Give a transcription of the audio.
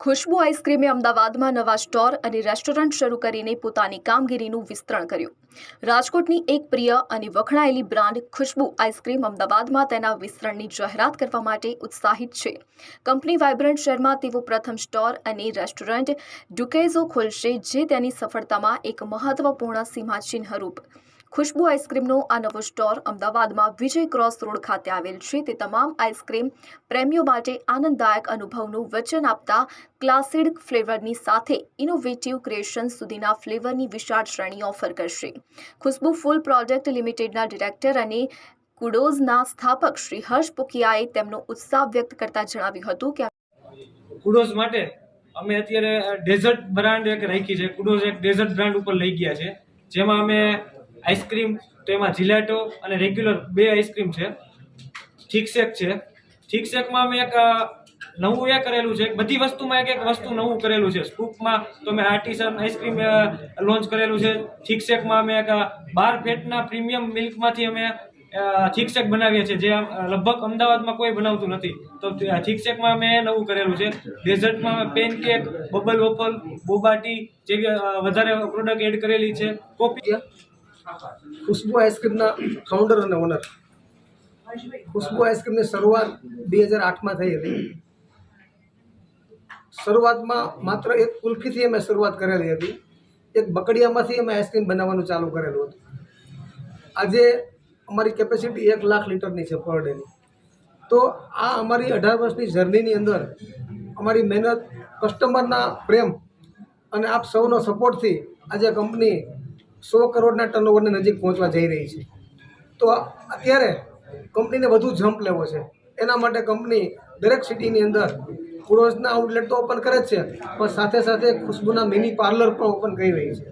ખુશ્બુ આઈસ્ક્રીમે અમદાવાદમાં નવા સ્ટોર અને રેસ્ટોરન્ટ શરૂ કરીને પોતાની કામગીરીનું વિસ્તરણ કર્યું. રાજકોટની એક પ્રિય અને વખણાયેલી બ્રાન્ડ ખુશ્બુ આઈસ્ક્રીમ અમદાવાદમાં તેના વિસ્તરણની જાહેરાત કરવા માટે ઉત્સાહિત છે. કંપની વાઇબ્રન્ટ શહેરમાં તેઓ પ્રથમ સ્ટોર અને રેસ્ટોરન્ટ ડુકેઝો ખોલશે, જે તેની સફળતામાં એક મહત્વપૂર્ણ સીમાચિહ્નરૂપ ખુશ્બુ આઈસ્ક્રીમનો આ નવો સ્ટોર અમદાવાદમાં વિજય ક્રોસ રોડ ખાતે આવેલ છે. તે તમામ આઈસ્ક્રીમ પ્રેમીઓ માટે આનંદદાયક અનુભવનું વચન આપતા ક્લાસિડ ફ્લેવરની સાથે ઇનોવેટિવ ક્રિએશન સુધીના ફ્લેવરની વિશાળ શ્રેણી ઓફર કરશે. ખુશ્બુ ફૂલ પ્રોજેક્ટ લિમિટેડના ડિરેક્ટર અને કુડોઝના સ્થાપક શ્રી હર્ષ પુકિયાએ તેમનો ઉત્સાહ વ્યક્ત કરતા જણાવ્યું હતું કે કુડોઝ માટે અમે અત્યારે ડેઝર્ટ બ્રાન્ડ એક રાખી છે. કુડોઝ એક ડેઝર્ટ બ્રાન્ડ ઉપર લઈ ગયા છે. જેમાં અમે આઈસ્ક્રીમ તો એમાં જિલેટો અને રેગ્યુલર બે આઈસ્ક્રીમ છે. ઠીક શેક છે. ઠીક શેકમાં અમે એક નવું એ કરેલું છે. બધી વસ્તુમાં એક એક વસ્તુ નવું કરેલું છે. સ્કૂપમાં તો અમે આર્ટિસન આઈસ્ક્રીમ લોન્ચ કરેલું છે. ઠીક શેકમાં અમે એક બાર ફેટના પ્રીમિયમ મિલ્કમાંથી અમે થીક શેક બનાવીએ છીએ. જે લગભગ અમદાવાદમાં કોઈ બનાવતું નથી. તો થીક શેકમાં અમે નવું કરેલું છે. ડેઝર્ટમાં અમે pan cake bubble waffle boba tea જેવી વધારે પ્રોડક્ટ એડ કરેલી છે. કોફી ખુશ્બુ આઈસ્ક્રીમના ફાઉન્ડર અને ઓનર ખુશ્બુ આઈસ્ક્રીમની શરૂઆત બે હજાર આઠમાં થઈ હતી. શરૂઆતમાં માત્ર એક કુલ્ફીથી અમે શરૂઆત કરેલી હતી. એક બકડિયામાંથી અમે આઈસ્ક્રીમ બનાવવાનું ચાલુ કરેલું હતું. આજે અમારી કેપેસિટી એક લાખ લીટરની છે પર ડેની. તો આ અમારી અઢાર વર્ષની જર્નીની અંદર અમારી મહેનત કસ્ટમરના પ્રેમ અને આપ સૌનો સપોર્ટથી આજે કંપની સો કરોડના ટર્નઓવરની નજીક પહોંચવા જઈ રહી છે. તો અત્યારે કંપનીને વધુ જમ્પ લેવો છે. એના માટે કંપની દરેક સિટીની અંદર કુરોઝના આઉટલેટ તો ઓપન કરે જ છે, પણ સાથે સાથે ખુશ્બુના મિની પાર્લર પણ ઓપન કરી રહી છે.